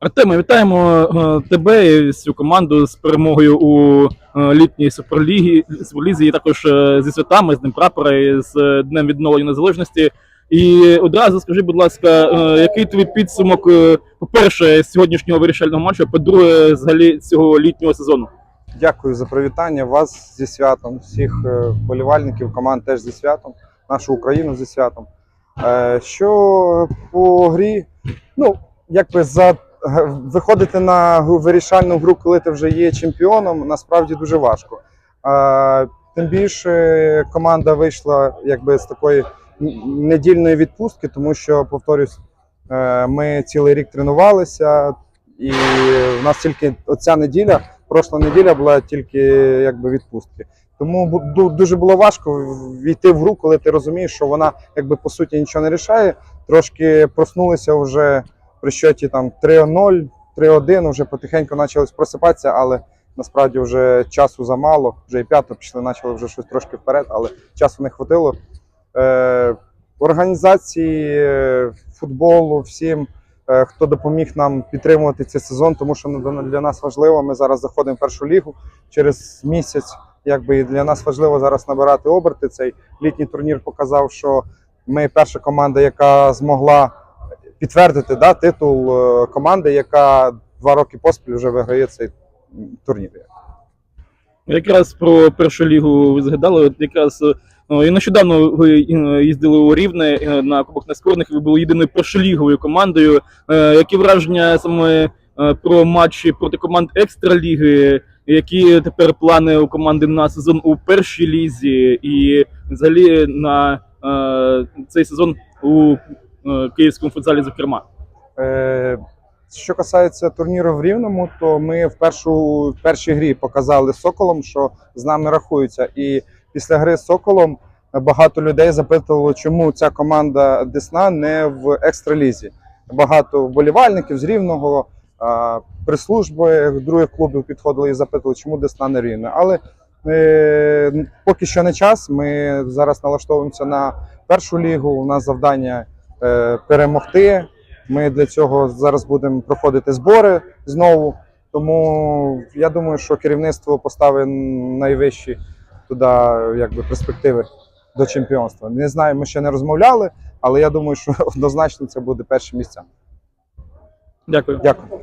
Артеме, вітаємо е, тебе і всю команду з перемогою у е, літній суперлігі суперлізі, і також е, зі святами, з Днем прапора і з Днем відновлення незалежності. І одразу скажи, будь ласка, який твій підсумок, по-перше, сьогоднішнього вирішального матчу, по-друге, взагалі цього літнього сезону? Дякую за привітання. Вас зі святом, всіх вболівальників, команд теж зі святом, нашу Україну зі святом. Що по грі, ну, якби за г- виходити на вирішальну гру, коли ти вже є чемпіоном, насправді дуже важко. Тим більше команда вийшла якби з такої недільної відпустки, тому що, повторюсь, е, ми цілий рік тренувалися, і в нас тільки оця неділя Прошла неділя була тільки якби відпустки. Тому дуже було важко війти в гру, коли ти розумієш, що вона якби по суті нічого не рішає. Трошки проснулися вже при щоті там 3-0, 3-1, вже потихеньку почали просипатися, але насправді вже часу замало. Вже і п'ято пішли, почали вже щось трошки вперед, але часу не хватило. Е, організації футболу, всім е, хто допоміг нам підтримувати цей сезон, тому що для нас важливо. Ми зараз заходимо в першу лігу через місяць. Якби і для нас важливо зараз набирати оберти. Цей літній турнір показав, що ми перша команда, яка змогла підтвердити да, титул е, команди, яка два роки поспіль вже виграє цей турнір. Якраз про першу лігу ви згадали. Якраз е, ну, нещодавно ви е, їздили у Рівне на Кубок Нескорених. Ви були єдиною першоліговою командою. Які враження саме про матчі проти команд екстраліги? Які тепер плани у команди на сезон у першій лізі, і взагалі на цей сезон у київському футзалі, зокрема? Е, Що касається турніру в Рівному, то ми в першу в першій грі показали Соколом, що з нами рахуються. І після гри з Соколом багато людей запитувало, чому ця команда Десна не в екстралізі. Багато вболівальників з Рівного, а, прес-служби других клубів підходили і запитували, чому Десна не рівне. Але е, поки що не час. Ми зараз налаштовуємося на першу лігу. У нас завдання е, перемогти. Ми для цього зараз будемо проходити збори знову. Тому я думаю, що керівництво поставить найвищі туди якби, перспективи до чемпіонства. Не знаю, ми ще не розмовляли, але я думаю, що однозначно це буде перше місце. Дякую. Дякую.